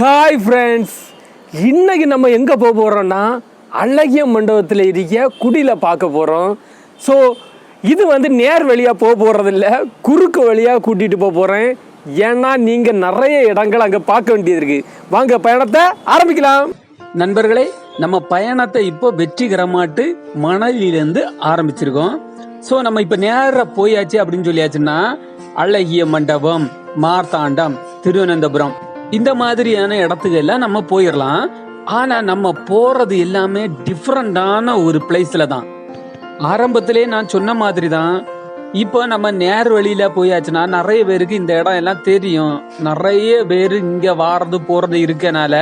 Hi friends இன்றைக்கி நம்ம எங்கே போக போகிறோம்னா அழகிய மண்டபத்தில் இருக்க குடியில் பார்க்க போகிறோம் ஸோ இது வந்து நேர் வழியாக போக போகிறதில்ல குறுக்கு வழியாக கூட்டிகிட்டு போக போகிறேன் ஏன்னா நீங்கள் நிறைய இடங்கள் அங்கே பார்க்க வேண்டியது இருக்குது வாங்க பயணத்தை ஆரம்பிக்கலாம். நண்பர்களே நம்ம பயணத்தை இப்போ வெற்றிகரமாட்டு மணலிலிருந்து ஆரம்பிச்சிருக்கோம். ஸோ நம்ம இப்போ நேராக போயாச்சு அப்படின்னு சொல்லியாச்சுன்னா அழகிய மண்டபம் மார்த்தாண்டம் திருவனந்தபுரம். இந்த மாதிரியான இடத்துக்கு எல்லாம் நம்ம போயிடலாம் ஆனா நம்ம போறது எல்லாமே டிஃப்ரெண்டான ஒரு பிளேஸ்ல தான். ஆரம்பத்திலே நான் சொன்ன மாதிரி தான் இப்போ நம்ம நேர் வழியில போயாச்சுன்னா நிறைய பேருக்கு இந்த இடம் எல்லாம் தெரியும். நிறைய பேர் இங்க வாரது போறது இருக்கனால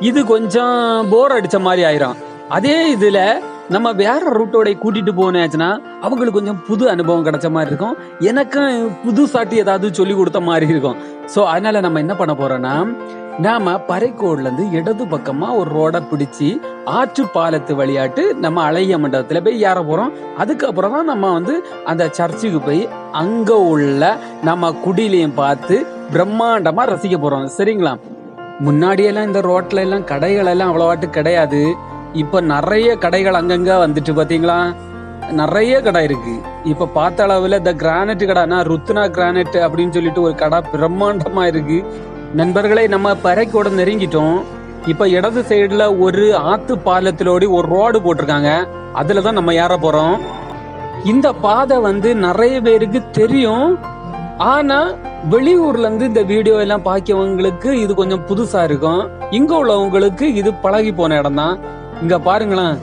இது கொஞ்சம் போர் அடிச்ச மாதிரி ஆயிரும். அதே இதுல நம்ம வேற ரூட்டோட கூட்டிட்டு போனாச்சுன்னா அவங்களுக்கு கொஞ்சம் புது அனுபவம் கிடைச்ச மாதிரி இருக்கும். எனக்கும் புது சாட்டி ஏதாவது சொல்லி கொடுத்த மாதிரி இருக்கும். ஸோ அதனால நம்ம என்ன பண்ண போறோம்னா நாம பறைக்கோடுல இருந்து இடது பக்கமா ஒரு ரோட பிடிச்சி ஆற்று பாலத்து வழியாட்டு நம்ம அழகிய மண்டபத்துல போய் ஏற போறோம். அதுக்கப்புறம் தான் நம்ம வந்து அந்த சர்ச்சுக்கு போய் அங்க உள்ள நம்ம குடிலையும் பார்த்து பிரம்மாண்டமா ரசிக்க போறோம். சரிங்களா? முன்னாடியெல்லாம் இந்த ரோட்ல எல்லாம் கடைகள் எல்லாம் அவ்வளவாட்டு கிடையாது. இப்போ நிறைய கடைகள் அங்கங்க வந்துட்டு பார்த்தீங்களா நிறைய கடை இருக்கு. இப்போ பார்த்த அளவில் இந்த கிரானைட் கடைனா ருத்னா கிரானைட் அப்படின்னு சொல்லிட்டு ஒரு கடை பிரம்மாண்டமாக இருக்கு. நண்பர்களே நம்ம பறைக்கோட நெருங்கிட்டோம். இப்போ இடது சைடில் ஒரு ஆத்து பாலத்திலோடி ஒரு ரோடு போட்டிருக்காங்க. அதில் தான் நம்ம ஏற போகிறோம் இந்த பாதை வந்து நிறைய பேருக்கு தெரியும். ஆனால் வெளியூர்ல இருந்து இந்த வீடியோ எல்லாம் பார்க்கவங்களுக்கு இது கொஞ்சம் புதுசா இருக்கும். இங்க உள்ளவங்களுக்கு இது பழகி போன இடம் தான் இங்க பாருங்களேன்.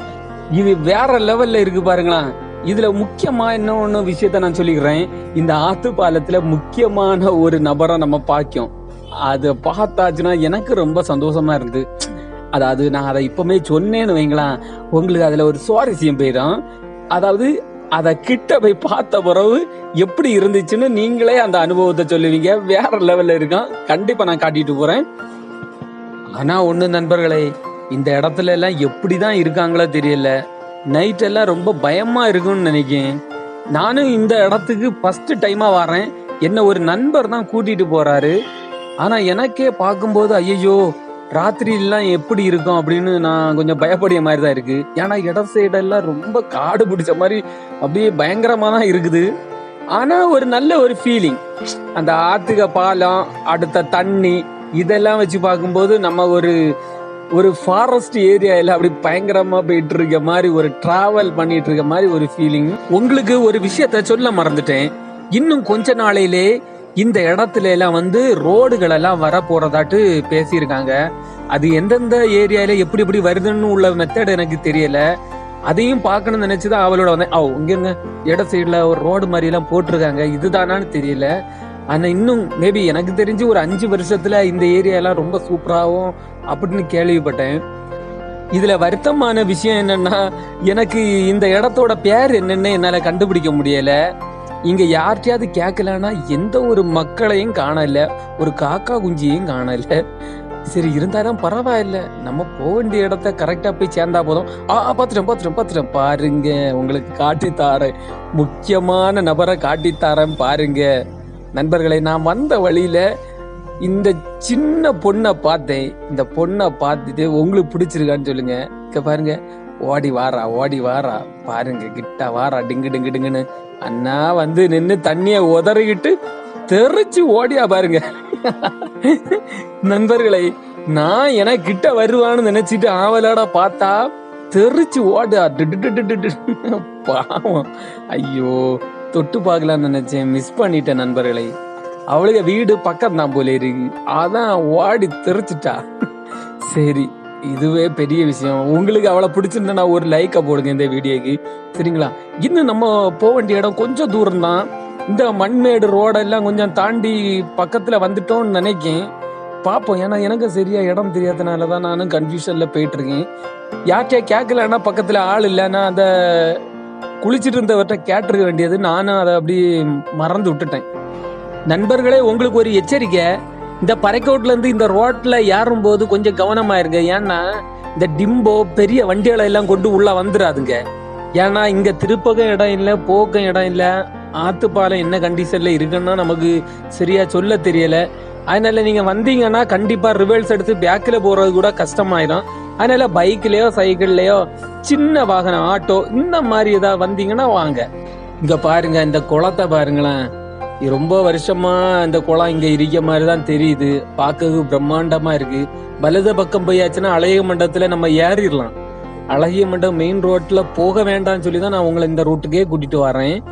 இது வேற லெவல்ல இருக்கு பாருங்களேன். இதுல முக்கியமா இன்னொன்னு விஷயத்த நான் சொல்லிக்கிறேன். இந்த ஆத்து பாலத்துல முக்கியமான ஒரு நபரை நம்ம பார்க்கும் அது பார்த்தாச்சுன்னா எனக்கு ரொம்ப சந்தோஷமா இருந்து. அதாவது நான் அதை இப்பவுமே சொன்னேன்னு வைங்களேன். உங்களுக்கு அதுல ஒரு சுவாரஸ்யம் போயிடும். அதாவது அதை கிட்ட போய் பார்த்த பிறகு எப்படி இருந்துச்சுன்னு நீங்களே அந்த அனுபவத்தை சொல்லுவீங்க. வேற லெவல்ல இருக்கும் கண்டிப்பா நான் காட்டிட்டு போறேன். ஆனா ஒண்ணு நண்பர்களே இந்த இடத்துல எல்லாம் எப்படி தான் இருக்காங்களோ தெரியல. நைட்டெல்லாம் ரொம்ப பயமாக இருக்கும்னு நினைக்கிறேன். நானும் இந்த இடத்துக்கு ஃபஸ்ட்டு டைமாக வரேன். என்னை ஒரு நண்பர் தான் கூட்டிகிட்டு போகிறாரு ஆனால் எனக்கே பார்க்கும்போது ஐயோ ராத்திரிலாம் எப்படி இருக்கும் அப்படின்னு நான் கொஞ்சம் பயப்படிய மாதிரி தான் இருக்குது ஏன்னா இட சைடெல்லாம் ரொம்ப காடு பிடிச்ச மாதிரி அப்படியே பயங்கரமாக தான் இருக்குது. ஆனால் ஒரு நல்ல ஒரு ஃபீலிங் அந்த ஆத்துக பாலம் அடுத்த தண்ணி இதெல்லாம் வச்சு பார்க்கும்போது நம்ம ஒரு ஒரு ஃபாரஸ்ட் ஏரியாவில் அப்படி பயங்கரமா போயிட்டு இருக்க மாதிரி ஒரு டிராவல் பண்ணிட்டு இருக்க மாதிரி ஒரு ஃபீலிங் உங்களுக்கு ஒரு விஷயத்த சொல்ல மறந்துட்டேன். இன்னும் கொஞ்ச நாளையிலே இந்த இடத்துல எல்லாம் வந்து ரோடுகள் எல்லாம் வர போறதாட்டு பேசியிருக்காங்க. அது எந்தெந்த ஏரியால எப்படி எப்படி வருதுன்னு உள்ள மெத்தட் எனக்கு தெரியல. அதையும் பார்க்கணும்னு நினைச்சுதான் அவளோட வந்தேன். ஓ இங்க இட சைடுல ஒரு ரோடு மாதிரி எல்லாம் போட்டிருக்காங்க. இதுதானான்னு தெரியல. ஆனா இன்னும் மேபி எனக்கு தெரிஞ்சு ஒரு அஞ்சு வருஷத்துல இந்த ஏரியா எல்லாம் ரொம்ப சூப்பராகவும் அப்படின்னு கேள்விப்பட்டேன். இதுல வருத்தமான விஷயம் என்னன்னா எனக்கு இந்த இடத்தோட பேர் என்னன்னு என்னால கண்டுபிடிக்க முடியல. இங்க யார்கிட்டயாவது கேட்கலன்னா எந்த ஒரு மக்களையும் காணல ஒரு காக்கா குஞ்சியையும் காணல. சரி இருந்தாலும் பரவாயில்ல. நம்ம போக வேண்டிய இடத்த கரெக்டா போய் சேர்ந்தா போதும். ஆ ஆ, பாத்துட்டேன் பாத்துட்டேன் பாத்துட்டேன் பாருங்க உங்களுக்கு காட்டித்தாரேன் முக்கியமான நபரை காட்டித்தாரேன் பாருங்க. நண்பர்களை நான் வந்த வழியில இந்த சின்ன பொண்ணை பார்த்தேன் இந்த பொண்ணை பார்த்துட்டு உங்களுக்கு பிடிச்சிருக்கான்னு சொல்லுங்க. இங்க பாருங்க ஓடி வாரா ஓடி வாரா பாருங்க கிட்ட வாரா டிங்கு டிங்கு டிங்குன்னு. அண்ணா வந்து நின்று தண்ணிய உதறிக்கிட்டு தெரிச்சு ஓடியா பாருங்க. நண்பர்களை நான் என கிட்ட வருவான்னு நினைச்சிட்டு ஆவலாடா பார்த்தா தெரிச்சு ஓடா பாவம். ஐயோ தொட்டு பார்க்கலாம்னு நினைச்சேன். மிஸ் பண்ணிட்டேன் நண்பர்களை. அவளுக்கு வீடு பக்கம் தான் போல இருக்கு அதான் ஓடி தெரிச்சிட்டா. சரி இதுவே பெரிய விஷயம். உங்களுக்கு அவளை பிடிச்சிருந்தா ஒரு லைக்கை போடுங்க இந்த வீடியோக்கு. சரிங்களா? இன்னும் நம்ம போக வேண்டிய இடம் கொஞ்சம் தூரம் தான். இந்த மண்மேடு ரோடெல்லாம் கொஞ்சம் தாண்டி பக்கத்தில் வந்துட்டோம்னு நினைக்கேன். பார்ப்போம் ஏன்னா எனக்கு சரியா இடம் தெரியாதனால தான் நானும் கன்ஃபியூஷனில் போயிட்டுருக்கேன் யார்கிட்டயா கேட்கலன்னா பக்கத்தில் ஆள் இல்லைன்னா அந்த குளிச்சுட்டு இருந்தவர்கிட்ட கேட்டிருக்க வேண்டியது. நானும் அதை அப்படி மறந்து விட்டுட்டேன். நண்பர்களே உங்களுக்கு ஒரு எச்சரிக்கை. இந்த பறைக்கோட்ல இருந்து இந்த ரோட்ல ஏறும் போது கொஞ்சம் கவனமா இருங்க ஏன்னா இந்த டிம்போ பெரிய வண்டிகளை எல்லாம் கொண்டு உள்ள வந்துடாதுங்க ஏன்னா இங்க திருப்பகம் இடம் இல்லை போக்கம் இடம் இல்லை ஆத்துப்பாலம் என்ன கண்டிஷன்ல இருக்குன்னா நமக்கு சரியா சொல்ல தெரியல. அதனால நீங்க வந்தீங்கன்னா கண்டிப்பா ரிவர்ஸ் எடுத்து பேக்கில் போறது கூட கஷ்டமாயிடும் அதனால பைக்லயோ சைக்கிள்லயோ சின்ன வாகனம் ஆட்டோ இந்த மாதிரி ஏதாவது வந்தீங்கன்னா வாங்க. இங்க பாருங்க இந்த குளத்தை பாருங்களேன். ரொம்ப வருஷமா இந்த குளம் இங்க இருக்க மாதிரி தான் தெரியுது. பார்க்க பிரம்மாண்டமா இருக்கு. வலது பக்கம் போயாச்சுன்னா அழகிய மண்டபத்துல நம்ம ஏறிடலாம். அழகிய மண்டபம் மெயின் ரோட்ல போக வேண்டாம்னு சொல்லி தான் நான் உங்களை இந்த ரூட்டுக்கே கூட்டிட்டு வரேன்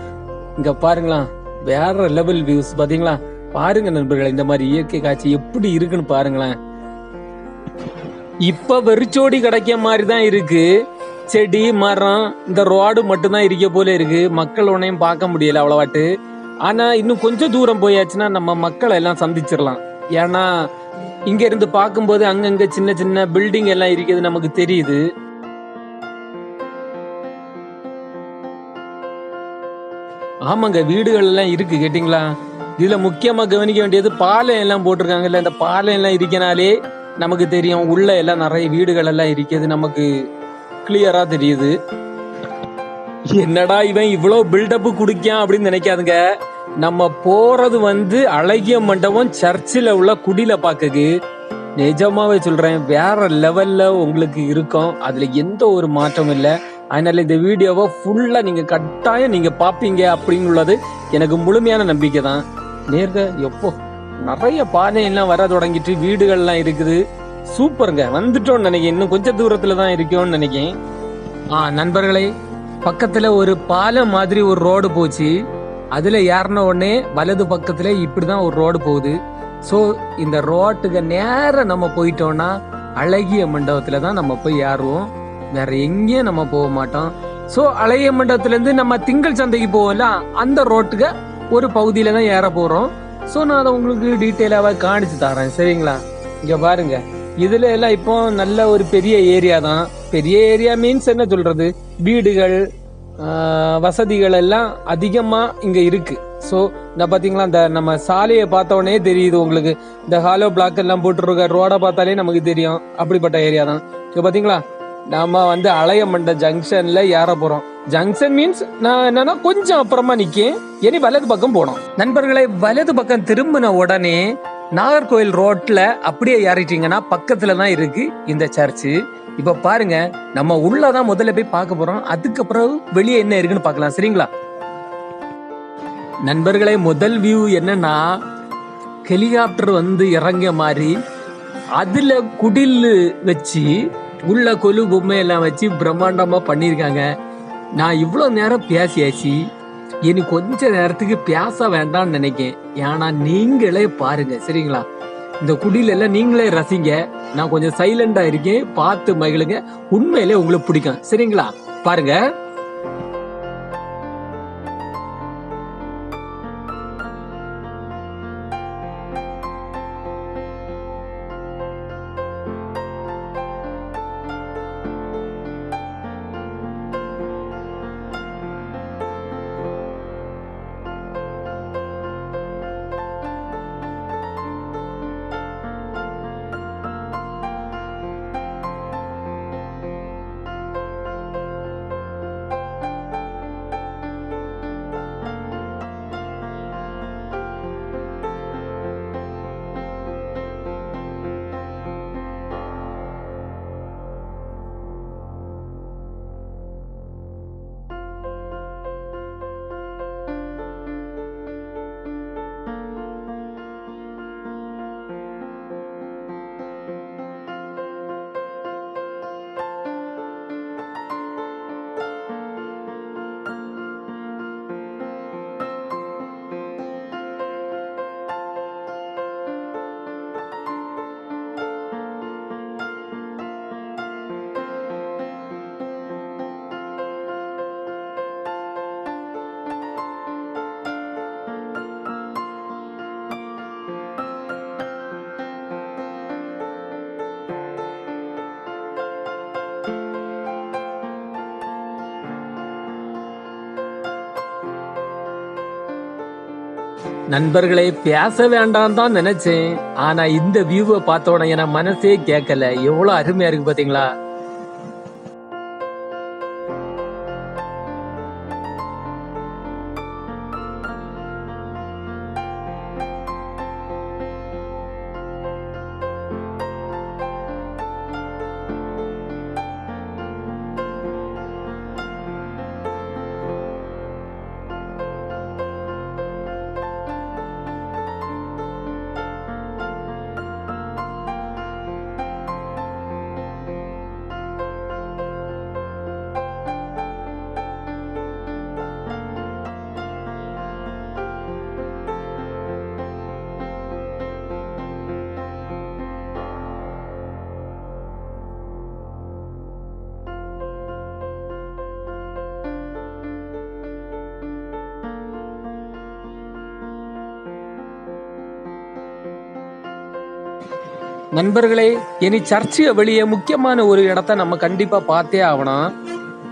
இங்க பாருங்களா வேற லெவல் வியூஸ் பாத்தீங்களா? பாருங்க நண்பர்களே இந்த மாதிரி இயற்கை காட்சி எப்படி இருக்குன்னு பாருங்களேன். இப்ப வெறிச்சோடி கிடைக்க மாதிரி தான் இருக்கு. செடி மரம் இந்த ரோடு மட்டும்தான் இருக்க போல இருக்கு. மக்கள் உன்னையும் பார்க்க முடியல அவ்வளவாட்டு. ஆனா இன்னும் கொஞ்சம் தூரம் போயாச்சுன்னா நம்ம மக்களை எல்லாம் சந்திச்சிடலாம் ஏன்னா இங்க இருந்து பார்க்கும்போது அங்கங்க சின்ன சின்ன பில்டிங் எல்லாம் இருக்கிறது நமக்கு தெரியுது. ஆமாங்க வீடுகள் எல்லாம் இருக்கு கேட்டிங்களா? இதுல முக்கியமா கவனிக்க வேண்டியது பாலம் எல்லாம் போட்டிருக்காங்கல்ல இந்த பாலம் எல்லாம் இருக்கனாலே நமக்கு தெரியும் உள்ள எல்லாம் நிறைய வீடுகள் எல்லாம் இருக்கிறது நமக்கு கிளியரா தெரியுது. என்னடா இவன் இவ்வளவு பில்டப் குடிக்கான் அப்படின்னு நினைக்காதுங்க. நம்ம போறது வந்து அழகிய மண்டபம் சர்ச்சில் உள்ள குடில பாக்குது. நிஜமாவே சொல்றேன் வேற லெவல்ல உங்களுக்கு இருக்கும். அதுல எந்த ஒரு மாற்றமும் இல்லை. அதனால இந்த வீடியோவை ஃபுல்லா நீங்க கட்டாயம் நீங்க பாப்பீங்க அப்படின்னு உள்ளது எனக்கு முழுமையான நம்பிக்கை தான். நேர்க எப்போ? நிறைய பானை எல்லாம் வர தொடங்கிட்டு வீடுகள்லாம் இருக்குது. சூப்பருங்க வந்துட்டோம்னு நினைக்கிறேன். இன்னும் கொஞ்சம் தூரத்துல தான் இருக்கோம்னு நினைக்கிறேன். ஆ நண்பர்களே பக்கத்துல ஒரு பாலம் மாதிரி ஒரு ரோடு போச்சு. அதுல ஏறின உடனே வலது பக்கத்துல இப்படிதான் ஒரு ரோடு போகுது. ஸோ இந்த ரோட்டுக்கு நேரா நம்ம போயிட்டோம்னா அழகிய மண்டபத்துல தான் நம்ம போய் ஏறுவோம். வேற எங்கேயும் நம்ம போக மாட்டோம். ஸோ அழகிய மண்டபத்துல இருந்து நம்ம திங்கள் சந்தைக்கு போவோம்ல அந்த ரோட்டுக்கு ஒரு பகுதியில தான் ஏற போறோம். ஸோ நான் அதை உங்களுக்கு டீட்டெயிலாக காணிச்சு தரேன். சரிங்களா? இங்க பாருங்க. இதுல எல்லாம் இப்போ நல்ல ஒரு பெரிய ஏரியா தான். பெரிய ஏரியா மீன்ஸ் என்ன சொல்றது? வீடுகள் வசதிகள் எல்லாம் அதிகமா இங்க இருக்கு. ஸோ இந்த பாத்தீங்களா இந்த நம்ம சாலையை பார்த்த தெரியுது உங்களுக்கு. இந்த ஹாலோ பிளாக் எல்லாம் போட்டுருக்க ரோட பார்த்தாலே நமக்கு தெரியும். அப்படிப்பட்ட ஏரியா தான். இப்போ பாத்தீங்களா? நாம வந்து அலையமண்ட ஜங்ஷன்ல ஏற போறோம். ஜங்ஷன் மீன்ஸ் நான் என்னன்னா கொஞ்சம் அப்புறமா நிக்கேன். இனி வலது பக்கம் போனோம் நண்பர்களை வலது பக்கம் திரும்பின உடனே நாகர்கோயில் ரோட்ல அப்படியே ஏறிட்டீங்கன்னா பக்கத்துல தான் இருக்கு இந்த சர்ச்சு இப்ப பாருங்க நம்ம உள்ளதான் முதல்ல போய் பார்க்க போறோம். அதுக்கப்புறம் வெளியே என்ன இருக்குன்னு பார்க்கலாம். சரிங்களா? நண்பர்களே முதல் வியூ என்னன்னா ஹெலிகாப்டர் வந்து இறங்க மாதிரி அதுல குடில் வச்சு உள்ள கொலு பொம்மை எல்லாம் வச்சு பிரம்மாண்டமா பண்ணியிருக்காங்க. நான் இவ்வளோ நேரம் பேசியாச்சு. இனி கொஞ்ச நேரத்துக்கு பேச வேண்டாம்னு நினைக்கேன். ஏன்னா நீங்களே பாருங்க சரிங்களா? இந்த குடியில எல்லாம் நீங்களே ரசிங்க. நான் கொஞ்சம் சைலண்டா இருக்கேன். பார்த்து மகிழுங்க. உண்மையிலே உங்களுக்கு பிடிக்கும். சரிங்களா? பாருங்க. நண்பர்களே பேச வேண்டாம் தான் நினைச்சேன். ஆனா இந்த வியூவை பார்த்த உடனே என் மனசே கேட்கல. எவ்வளவு அருமையா இருக்கு பாத்தீங்களா? நண்பர்களே இனி சர்ச்சுக்கு வெளியே முக்கியமான ஒரு இடத்த நம்ம கண்டிப்பா பார்த்தே ஆகணும்.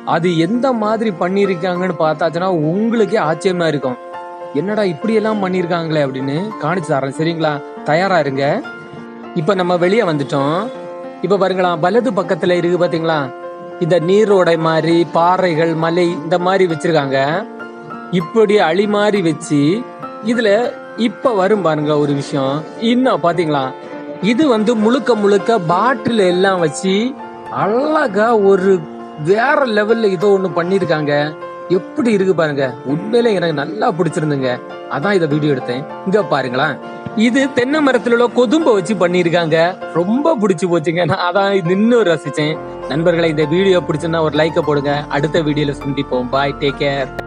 அது எந்த மாதிரி பண்ணியிருக்காங்கன்னு பார்த்தாச்சுன்னா உங்களுக்கே ஆச்சரியமா இருக்கும். என்னடா இப்படி எல்லாம் பண்ணியிருக்காங்களே அப்படின்னு காணிச்சு தரேன். சரிங்களா? தயாரா இருங்க. இப்ப நம்ம வெளியே வந்துட்டோம். இப்ப பாருங்களா வலது பக்கத்துல இருக்கு பாத்தீங்களா? இந்த நீரோடை மாதிரி பாறைகள் மலை இந்த மாதிரி வச்சிருக்காங்க. இப்படி அழி மாதிரி வச்சு இதுல இப்ப வரும் பாருங்க ஒரு விஷயம். இன்னும் பாத்தீங்களா? இது வந்து முழுக்க முழுக்க பாட்டில் எல்லாம் வச்சு அழகா ஒரு வேற லெவல்ல இதோ ஒண்ணு பண்ணிருக்காங்க. எப்படி இருக்கு பாருங்க. உண்மையில எனக்கு நல்லா பிடிச்சிருந்துங்க. அதான் இத வீடியோ எடுத்தேன். இங்க பாருங்களேன். இது தென்னை மரத்துல உள்ள கொதும்ப வச்சு பண்ணிருக்காங்க. ரொம்ப பிடிச்சு போச்சுங்க. நான் அதான் நின்று ரசிச்சேன். நண்பர்களை இந்த வீடியோ பிடிச்சிருந்தா ஒரு லைக்க போடுங்க. அடுத்த வீடியோல சந்திப்போம். Bye take care